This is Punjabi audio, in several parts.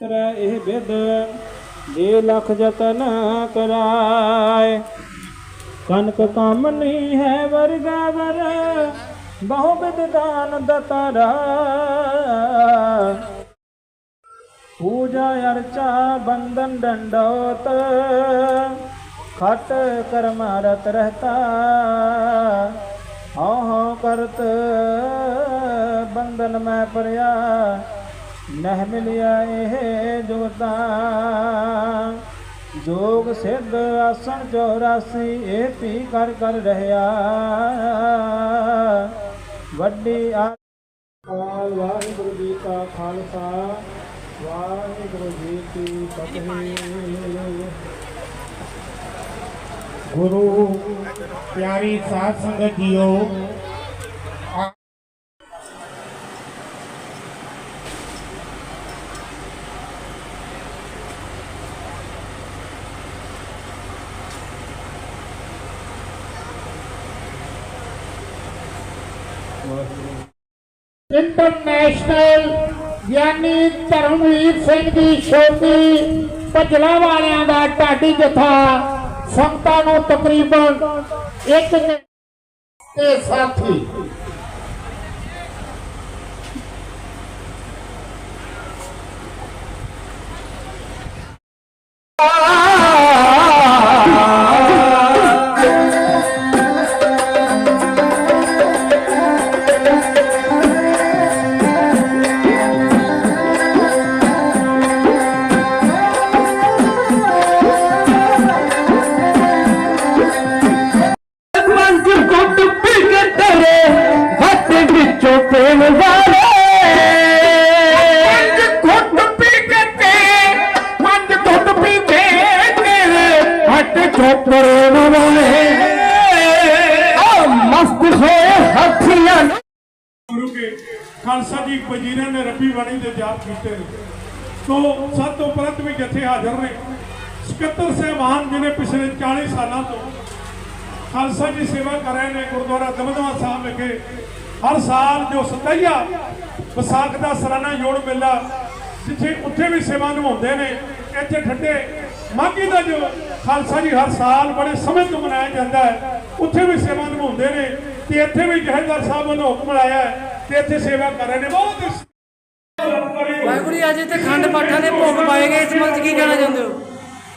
ਤਰੈ ਇਹ ਵਿਦ ਜੇ ਲਖ ਜਤਨ ਕਰਾਏ। ਕਨਕ ਕੰਮ ਨਹੀਂ ਹੈ ਵਰਗਾ ਵਰ, ਬਹੁ ਬਿਦ ਦਾਨ ਦਤਰਾ ਪੂਜਾ ਅਰਚਾ ਬੰਧਨ ਡੰਡੋਤ, ਖਟ ਕਰਮ ਰਤ ਰਹਤਾ। ਹਉ ਹਉ ਕਰਤ ਬੰਦਨ ਮੈਂ ਪਰਿਆ ਨਹਿ ਮਿਲਿਆ ਇਹ ਜੋਤਾ ਜੋਗ ਸਿੱਧ ਆਸਣ 84 ਇਹ ਪੀ ਕਰ ਕਰ ਰਹਿਆ ਵੱਡੀ ਆ ਕਾਲ ਵਾਹਿਗੁਰੂ ਜੀ ਕਾ ਖਾਲਸਾ ਵਾਹਿਗੁਰੂ ਜੀ ਕੀ ਫਤਿਹ ਗੁਰੂ ਪਿਆਰੀ ਸਾਧ ਇੰਟਰਨੈਸ਼ਨਲ ਗਿਆਨੀ ਧਰਮਵੀਰ ਸਿੰਘ ਦੀ ਛੋਟੀ ਭਜਲਾ ਵਾਲਿਆਂ ਦਾ ਢਾਡੀ ਜਥਾ ਸੰਗਤਾਂ ਨੂੰ ਤਕਰੀਬਨ ਇੱਕ ਤੇ ਸਾਥੀ ਖਾਲਸਾ ਜੀ ਵਜ਼ੀਰਾਂ ਨੇ ਰੱਬੀ ਬਾਣੀ ਦੇ ਜਾਪ ਕੀਤੇ। ਨੇ ਤੋਂ ਸਭ ਤੋਂ ਉਪਰੰਤ ਵੀ ਜਥੇ ਹਾਜ਼ਰ ਨੇ। ਸਕੱਤਰ ਸਹਿਬਾਨ ਜਿਹਨੇ ਪਿਛਲੇ 40 ਸਾਲਾਂ ਤੋਂ ਖਾਲਸਾ ਜੀ ਸੇਵਾ ਕਰ ਰਹੇ ਨੇ ਗੁਰਦੁਆਰਾ ਦਮਦਮਾ ਸਾਹਿਬ ਵਿਖੇ, ਹਰ ਸਾਲ ਜੋ ਸਤਈਆ ਵਿਸਾਖ ਦਾ ਸਾਲਾਨਾ ਜੋੜ ਮੇਲਾ ਜਿੱਥੇ ਉੱਥੇ ਵੀ ਸੇਵਾ ਨਿਭਾਉਂਦੇ ਨੇ, ਇੱਥੇ ਠੱਡੇ ਮਾਘੀ ਦਾ ਜੋ ਖਾਲਸਾ ਜੀ ਹਰ ਸਾਲ ਬੜੇ ਸਮੇਂ ਤੋਂ ਮਨਾਇਆ ਜਾਂਦਾ ਹੈ। ਉੱਥੇ ਵੀ ਸੇਵਾ ਨਿਭਾਉਂਦੇ ਨੇ ਤੇ ਇੱਥੇ ਵੀ ਜਹੇਦਾਰ ਸਾਹਿਬ ਵੱਲੋਂ ਹੁਕਮ ਆਇਆ ਹੈ ਤੇ ਇੱਥੇ ਸੇਵਾ ਕਰ ਰਹੇ ਨੇ। ਬਹੁਤ ਵਾਹਿਗੁਰੂ ਜੀ, ਅੱਜ ਇੱਥੇ ਖੰਡ ਪਾਠਾਂ ਦੇ ਭੋਗ ਪਾਏ ਗਏ। ਇਸ ਸੰਬੰਧ ਕੀ ਕਹਿਣਾ ਚਾਹੁੰਦੇ ਹੋ?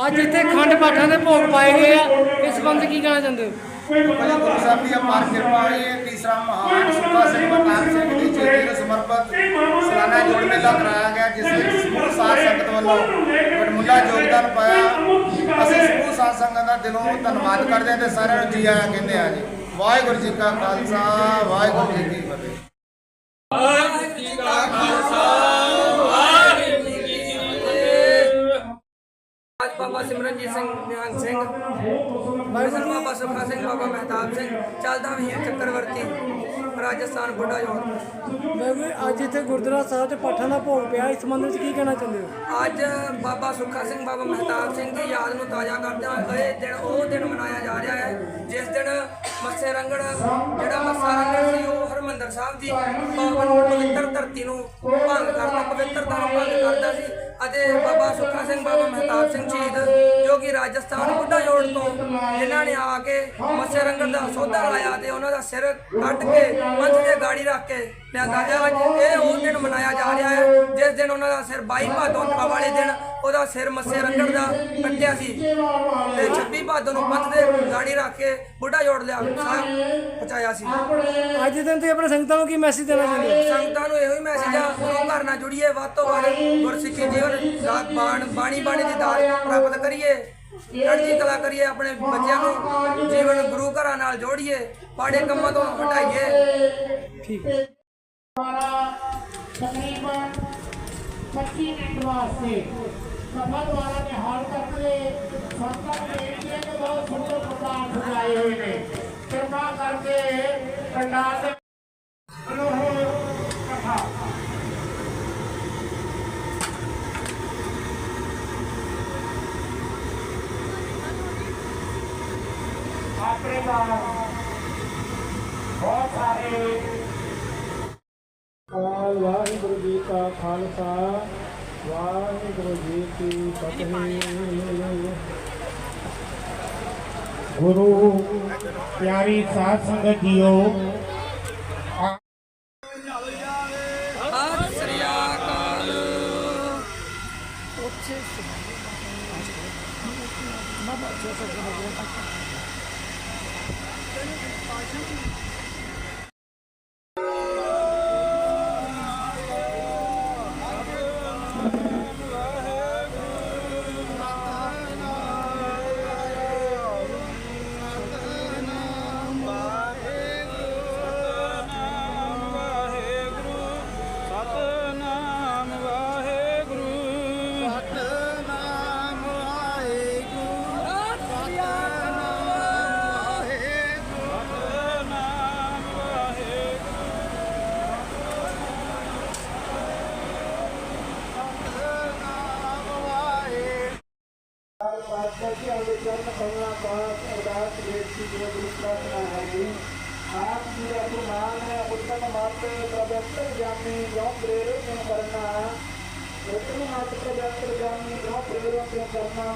ਅੱਜ ਇੱਥੇ ਖੰਡ ਪਾਠਾਂ ਦੇ ਭੋਗ ਪਾਏ ਗਏ ਆ। ਇਸ ਸੰਬੰਧ ਕੀ ਕਹਿਣਾ ਚਾਹੁੰਦੇ ਹੋ? ਪਹਿਲਾਂ ਗੁਰੂ ਸਾਹਿਬ ਦੀ ਅਪਾਰ ਕਿਰਪਾ ਹੈ। ਤੀਸਰਾ ਮਹਾਨ ਸੁੱਖਾ ਸਿੰਘ ਦੀ ਚੇਤੇ ਨੂੰ ਸਮਰਪਿਤ ਸਾਲਾਨਾ ਜੋੜ ਮੇਲਾ ਕਰਾਇਆ ਗਿਆ ਜਿਸ ਵਿੱਚ ਸਮੂਹ ਸਾਧ ਸੰਗਤ ਵੱਲੋਂ ਵਡਮੁੱਲਾ ਯੋਗਦਾਨ ਪਾਇਆ। ਅਸੀਂ ਸਮੂਹ ਸਾਧ ਸੰਗਤ ਦਾ ਦਿਲੋਂ ਧੰਨਵਾਦ ਕਰਦੇ ਹਾਂ ਤੇ ਸਾਰਿਆਂ ਨੂੰ ਜੀ ਆਇਆਂ ਕਹਿੰਦੇ ਆ ਜੀ। ਵਾਹਿਗੁਰੂ ਜੀ ਕਾ ਖਾਲਸਾ ਵਾਹਿਗੁਰੂ ਜੀ ਕੀ ਫਤਿਹ। ਅੱਜ ਬਾਬਾ ਸਿਮਰਨਜੀਤ ਸਿੰਘ ਨਿਹੰਗ ਸਿੰਘ। ਬਾਬਾ ਬਾਬਾ ਸੁਖਾ ਸਿੰਘ ਬਾਬਾ ਮਹਿਤਾਬ ਸਿੰਘ ਚੱਲਦਾ ਵੀਰ ਚੱਕਰਵਰਤੀ ਰਾਜਸਥਾਨ ਬੁੱਢਾ ਜੋੜ। ਜੀ, ਅੱਜ ਇੱਥੇ ਗੁਰਦੁਆਰਾ ਸਾਹਿਬ ਤੇ ਪਾਠਾਂ ਦਾ ਭੋਗ ਪਿਆ ਇਸ ਸੰਬੰਧ 'ਚ ਕੀ ਕਹਿਣਾ ਚਾਹੁੰਦੇ ਹੋ? ਅੱਜ ਬਾਬਾ ਸੁੱਖਾ ਸਿੰਘ ਬਾਬਾ ਮਹਿਤਾਬ ਸਿੰਘ ਦੀ ਯਾਦ ਨੂੰ ਤਾਜ਼ਾ ਕਰਦਿਆਂ ਇਹ ਦਿਨ ਉਹ ਦਿਨ ਮਨਾਇਆ ਜਾ ਰਿਹਾ ਹੈ ਜਿਸ ਦਿਨ ਮੱਸੇ ਰੰਗੜ ਜਿਹੜਾ ਮੱਸਾ ਰੰਗੜ ਸੀ ਉਹ ਹਰਮੰਦਰ ਸਾਹਿਬ ਦੀ ਪਾਵਨ ਪਵਿੱਤਰ ਧਰਤੀ ਨੂੰ ਭੰਗ ਕਰਦਾ ਪਵਿੱਤਰਤਾ ਨੂੰ ਭੰਗ ਕਰਦਾ ਸੀ ਅਤੇ ਬਾਬਾ ਸੁੱਖਾ ਸਿੰਘ ਬਾਬਾ ਮਹਿਤਾਬ ਸਿੰਘ ਸ਼ਹੀਦ ਜੋ ਕਿ ਰਾਜਸਥਾਨ ਬੁੱਢਾ ਜੋੜ ਤੋਂ ਇਹਨਾਂ ਨੇ ਆ ਕੇ ਮੱਸੇ ਰੰਗੜ ਦਾ ਸੌਦਾ ਲਾਇਆ ਤੇ ਉਹਨਾਂ ਦਾ ਸਿਰ ਕੱਟ ਕੇ ਮੰਚ ਤੇ ਗਾੜੀ ਰੱਖ ਕੇ ਲਿਆਂਦਾ ਗਿਆ। ਅੱਜ ਇਹ ਉਹ ਦਿਨ ਮਨਾਇਆ ਜਾ ਰਿਹਾ ਹੈ ਜਿਸ ਦਿਨ ਉਹਨਾਂ ਦਾ ਸਿਰ 22 ਭਾਦੋਂ ਵਾਲੇ ਦਿਨ ਉਹਦਾ ਸਿਰ ਮੱਸੇ ਰੰਗੜ ਦਾ ਕੱਟਿਆ ਸੀ ਤੇ 26 ਭਾਦੋਂ ਨੂੰ ਪੰਥ ਦੇ ਗਾੜੀ ਰੱਖ ਕੇ ਬੁੱਢਾ ਜੋੜ ਲਿਆ ਸਾਹਿਬ ਪਹੁੰਚਾਇਆ ਸੀ। ਅੱਜ ਦੇ ਦਿਨ ਤੇ ਆਪਣੇ ਸੰਗਤਾਂ ਨੂੰ ਕੀ ਮੈਸੇਜ ਦੇਣਾ ਚਾਹੁੰਦੇ ਹੋ? ਸੰਗਤਾਂ ਨੂੰ ਇਹੋ ਹੀ ਮੈਸੇਜ ਆ ਗੁਰੂ ਘਰ ਨਾਲ ਜੁੜੀਏ ਵੱਧ ਤੋਂ ਵੱਧ ਗੁਰਸਿੱਖੀ ਜੀਵਨ ਦਾ ਬਾਣ ਬਾਣੀ ਬਾਣੀ ਦੀ ਦਾਤ ਪ੍ਰਾਪਤ ਕਰੀਏ ਚੜ੍ਹਦੀ ਕਲਾ ਕਰੀਏ ਆਪਣੇ ਬੱਚਿਆਂ ਨੂੰ ਜੀਵਨ ਗੁਰੂ ਘਰਾਂ ਨਾਲ ਜੋੜੀਏ ਪਾੜੇ ਕੰਮਾਂ ਤੋਂ ਹਟਾਈਏ। ਠੀਕ। ਹੈ ਤਕਰੀਬਨ 25 ਮਿੰਟ ਵਾਸਤੇ ਸਭਾ ਦੁਆਰਾ ਨਿਹਾਲ ਕਰਕੇ ਸੰਗਤ ਨੂੰ ਬੇਨਤੀ ਹੈ ਕਿ ਬਹੁਤ ਸੁੰਦਰ ਪ੍ਰਕਾਰ ਸਜਾਏ ਹੋਏ ਨੇ ਕਿਰਪਾ ਕਰਕੇ ਪੰਡਾਲ ਦੇ ਅਨੋਹ ਕਥਾ ਆਪਣੇ ਨਾਲ ਬਹੁਤ ਸਾਰੇ ਕਾਲ ਵਾਹਿਗੁਰੂ ਜੀ ਕਾ ਖਾਲਸਾ ਵਾਹਿਗੁਰੂ ਵਾਹਿਗੁਰੂ ਜੀ ਕੀ ਪਾਤਸ਼ਾਹ ਜੀ ਆਲੇ ਚਰਨ ਕਮਲਾ ਪਾਸ ਅਰਦਾਸ ਬੇਨਤੀ ਜੋ ਗੁਰੂ ਪ੍ਰਾਰਥਨਾ ਹੈ ਜੀ ਆਪ ਜੀ ਦਾ ਫਰਮਾਨ ਹੈ ਉਤਮ ਮਤ ਪ੍ਰਬੰਧਕ ਜਾਮੀ ਜੋ ਪ੍ਰੇਰਿਤ ਨੂੰ ਕਰਨਾ ਉਤਮ ਮਤ ਪ੍ਰਬੰਧਕ ਜਾਮੀ ਜੋ ਪ੍ਰੇਰਿਤ ਨੂੰ ਕਰਨਾ